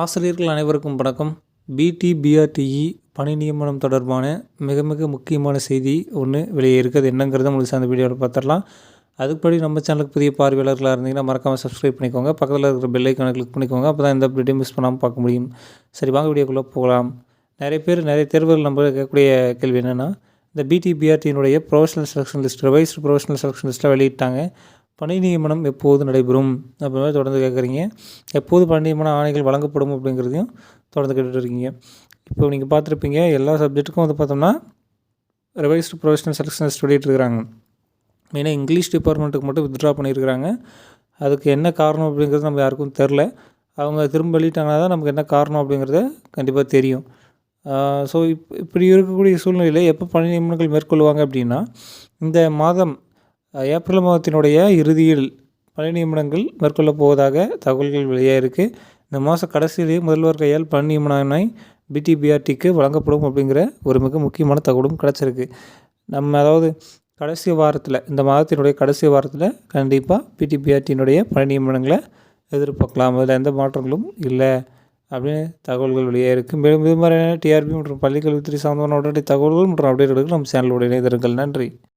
ஆசிரியர்கள் அனைவருக்கும் வணக்கம். பிடி பிஆர்டிஇ பணி நியமனம் தொடர்பான மிக மிக முக்கியமான செய்தி ஒன்று வெளியே இருக்குது. என்னங்கிறத உங்களுக்கு அந்த வீடியோவில் பார்த்துடலாம். அதுக்குப்படி நம்ம சேனலுக்கு புதிய பார்வையாளர்களாக இருந்தீங்கன்னா மறக்காமல் சப்ஸ்கிரைப் பண்ணிக்கோங்க. பக்கத்தில் இருக்கிற பெல் ஐக்கானை கிளிக் பண்ணிக்கோங்க. அப்போ தான் எந்த வீடியோ மிஸ் பண்ணாமல் பார்க்க முடியும். சரி வாங்க வீடியோக்குள்ளே போகலாம். நிறைய பேர் நிறைய தேர்வுகள் நம்ம கேட்கக்கூடிய கேள்வி என்னென்னா இந்த பிடிபிஆர்டியினுடைய professional selection list revised professional selection லிஸ்ட்டில் வெளியிட்டாங்க. பணி நியமனம் எப்போது நடைபெறும்? அப்படின்னு தொடர்ந்து கேட்குறீங்க. எப்போது பணி நியமன ஆணைகள் வழங்கப்படும் அப்படிங்கிறதையும் தொடர்ந்து கேட்டுட்டு இருக்கீங்க. இப்போ நீங்கள் பார்த்துருப்பீங்க எல்லா சப்ஜெக்ட்டுக்கும் வந்து பார்த்தோம்னா ரிவைஸ்டு ப்ரொஃபஷனல் செலெக்ஷன் லிஸ்ட் இருக்கிறாங்க. மெயினாக இங்கிலீஷ் டிபார்ட்மெண்ட்டுக்கு மட்டும் வித்ட்ரா பண்ணியிருக்கிறாங்க. அதுக்கு என்ன காரணம் அப்படிங்கிறது நம்ம யாருக்கும் தெரில. அவங்க திரும்ப வெளியிட்டாங்கன்னா தான் நமக்கு என்ன காரணம் அப்படிங்கிறத கண்டிப்பாக தெரியும். ஸோ இப் இப்படி இருக்கக்கூடிய சூழ்நிலையில் எப்போ பணி நியமனங்கள் மேற்கொள்வாங்க அப்படின்னா இந்த மாதம் ஏப்ரல் மாதத்தினுடைய இறுதியில் பணி நியமனங்கள் மேற்கொள்ளப் போவதாக தகவல்கள் வெளியாக இருக்குது இந்த மாத கடைசியிலேயே முதல்வர் கையால் பணி நியமன பிடிபிஆர்டிக்கு வழங்கப்படும் அப்படிங்கிற ஒரு மிக முக்கியமான தகவலும் கிடச்சிருக்கு. நம்ம அதாவது கடைசி வாரத்தில் இந்த மாதத்தினுடைய கடைசி வாரத்தில் கண்டிப்பாக பிடிபிஆர்டியினுடைய பணி நியமனங்களை எதிர்பார்க்கலாம். அதில் எந்த மாற்றங்களும் இல்லை அப்படின்னு தகவல்கள் வெளியே இருக்குது மேலும் இது மாதிரியான டிஆர்பி மற்றும் பள்ளிக்கல்வித்துறை சார்ந்தவன உடனடி தகவல்கள் மற்றும் அப்டேட்டுகளுக்கு நம்ம சேனலுடைய இணைந்திருங்கள். நன்றி.